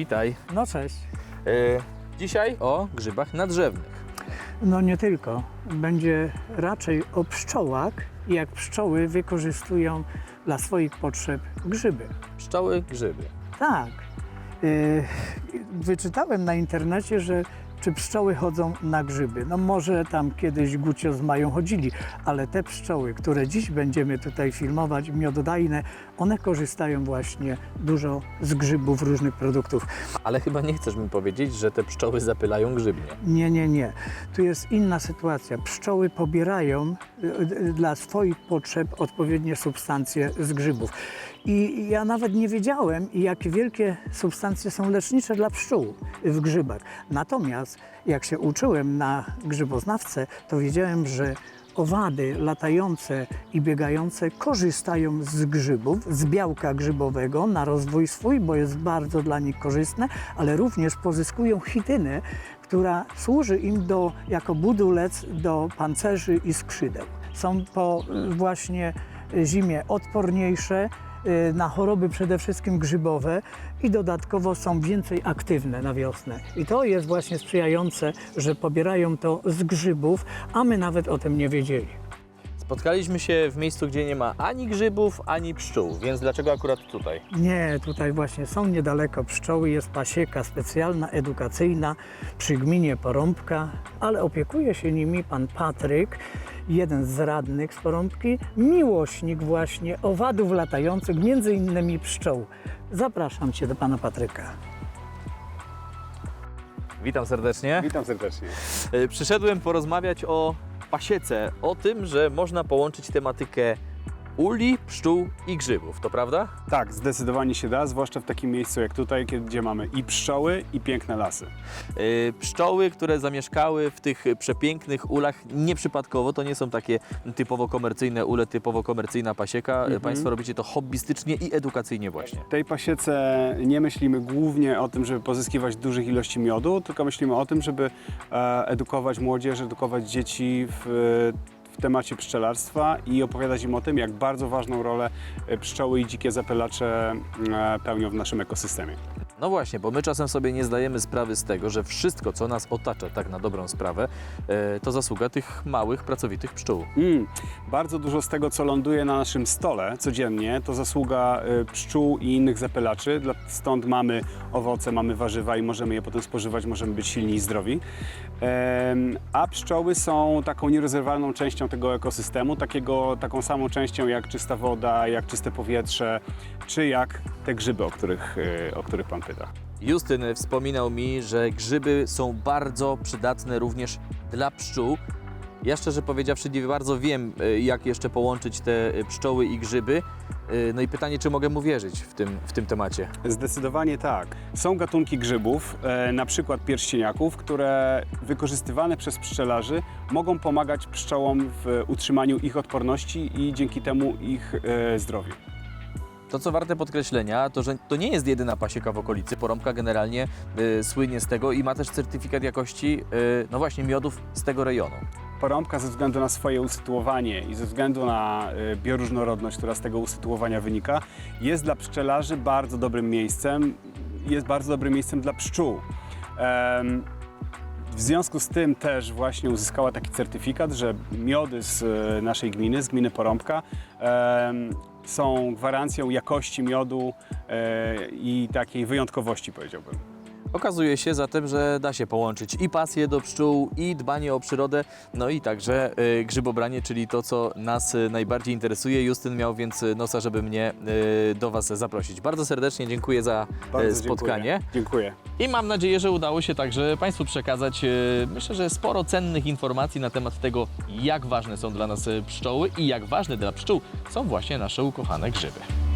Witaj. No cześć. E, dzisiaj o grzybach nadrzewnych. No nie tylko. Będzie raczej o pszczołach, jak pszczoły wykorzystują dla swoich potrzeb grzyby. Pszczoły, grzyby. Tak. Yy, wyczytałem na internecie, że czy pszczoły chodzą na grzyby. No może tam kiedyś gucios mają chodzili, ale te pszczoły, które dziś będziemy tutaj filmować, miododajne, one korzystają właśnie dużo z grzybów, różnych produktów. Ale chyba nie chcesz mi powiedzieć, że te pszczoły zapylają grzybnie. Nie, nie, nie. Tu jest inna sytuacja. Pszczoły pobierają dla swoich potrzeb odpowiednie substancje z grzybów. I ja nawet nie wiedziałem, jakie wielkie substancje są lecznicze dla pszczół w grzybach. Natomiast jak się uczyłem na grzyboznawce, to wiedziałem, że owady latające i biegające korzystają z grzybów, z białka grzybowego na rozwój swój, bo jest bardzo dla nich korzystne, ale również pozyskują chitynę, która służy im do, jako budulec do pancerzy i skrzydeł. Są po y, właśnie zimie odporniejsze y, na choroby przede wszystkim grzybowe i dodatkowo są więcej aktywne na wiosnę. I to jest właśnie sprzyjające, że pobierają to z grzybów, a my nawet o tym nie wiedzieli. Spotkaliśmy się w miejscu, gdzie nie ma ani grzybów, ani pszczół, więc dlaczego akurat tutaj? Nie, tutaj właśnie są niedaleko pszczoły, jest pasieka specjalna, edukacyjna przy gminie Porąbka, ale opiekuje się nimi pan Patryk, jeden z radnych z Porąbki, miłośnik właśnie owadów latających, między innymi pszczół. Zapraszam Cię do pana Patryka. Witam serdecznie. Witam serdecznie. E, Przyszedłem porozmawiać o pasiece, o tym, że można połączyć tematykę uli, pszczół i grzybów, to prawda? Tak, zdecydowanie się da, zwłaszcza w takim miejscu jak tutaj, gdzie mamy i pszczoły, i piękne lasy. E, Pszczoły, które zamieszkały w tych przepięknych ulach nieprzypadkowo, to nie są takie typowo komercyjne ule, typowo komercyjna pasieka. E, Mhm. Państwo robicie to hobbystycznie i edukacyjnie właśnie. W tej pasiece nie myślimy głównie o tym, żeby pozyskiwać dużych ilości miodu, tylko myślimy o tym, żeby e, edukować młodzież, edukować dzieci w, w temacie pszczelarstwa i opowiadać im o tym, jak bardzo ważną rolę e, pszczoły i dzikie zapylacze e, pełnią w naszym ekosystemie. No właśnie, bo my czasem sobie nie zdajemy sprawy z tego, że wszystko, co nas otacza tak na dobrą sprawę, e, to zasługa tych małych, pracowitych pszczół. Mm, bardzo dużo z tego, co ląduje na naszym stole codziennie, to zasługa y, pszczół i innych zapylaczy. Stąd mamy owoce, mamy warzywa i możemy je potem spożywać, możemy być silni i zdrowi. A pszczoły są taką nierozerwalną częścią tego ekosystemu, takiego, taką samą częścią jak czysta woda, jak czyste powietrze, czy jak te grzyby, o których, y, o których Pan pyta. Justyn wspominał mi, że grzyby są bardzo przydatne również dla pszczół. Ja szczerze powiedziawszy nie bardzo wiem, e, jak jeszcze połączyć te e, pszczoły i grzyby. E, No i pytanie, czy mogę mu wierzyć w tym, w tym temacie. Zdecydowanie tak. Są gatunki grzybów, na przykład pierścieniaków, które wykorzystywane przez pszczelarzy mogą pomagać pszczołom w utrzymaniu ich odporności i dzięki temu ich zdrowiu. To, co warte podkreślenia, to że to nie jest jedyna pasieka w okolicy. Porąbka generalnie e, słynie z tego i ma też certyfikat jakości, e, no właśnie, miodów z tego rejonu. Porąbka ze względu na swoje usytuowanie i ze względu na e, bioróżnorodność, która z tego usytuowania wynika, jest dla pszczelarzy bardzo dobrym miejscem, jest bardzo dobrym miejscem dla pszczół. W związku z tym też właśnie uzyskała taki certyfikat, że miody z e, naszej gminy, z gminy Porąbka, są gwarancją jakości miodu e, i takiej wyjątkowości, powiedziałbym. Okazuje się zatem, że da się połączyć i pasję do pszczół, i dbanie o przyrodę, no i także y, grzybobranie, czyli to, co nas y, najbardziej interesuje. Justyn miał więc nosa, żeby mnie y, do Was zaprosić. Bardzo serdecznie dziękuję za Bardzo spotkanie. Dziękuję. I mam nadzieję, że udało się także Państwu przekazać, myślę, że sporo cennych informacji na temat tego, jak ważne są dla nas pszczoły i jak ważne dla pszczół są właśnie nasze ukochane grzyby.